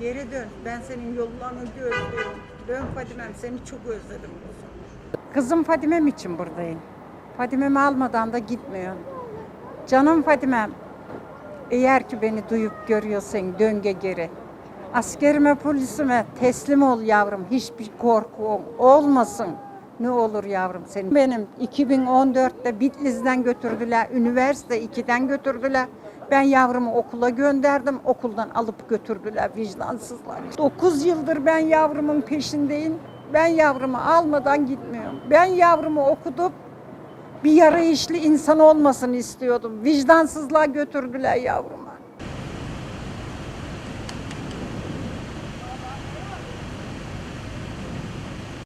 Geri dön. Ben senin yollarını gözlüyorum. Dön Fadime'm seni çok özledim. Kızım Fadime'm için buradayım. Fadime'mi almadan da gitmiyorum. Canım Fadime'm. Eğer ki beni duyup görüyorsan dönge geri. Askerime polisime teslim ol yavrum. Hiçbir korku olmasın. Ne olur yavrum senin. Benim 2014'te Bitliz'den götürdüler. Üniversite 2'den götürdüler. Ben yavrumu okula gönderdim. Okuldan alıp götürdüler vicdansızlar. 9 yıldır ben yavrumun peşindeyim. Ben yavrumu almadan gitmiyorum. Ben yavrumu okutup bir yarı işli insan olmasını istiyordum. Vicdansızlığa götürdüler yavrumu.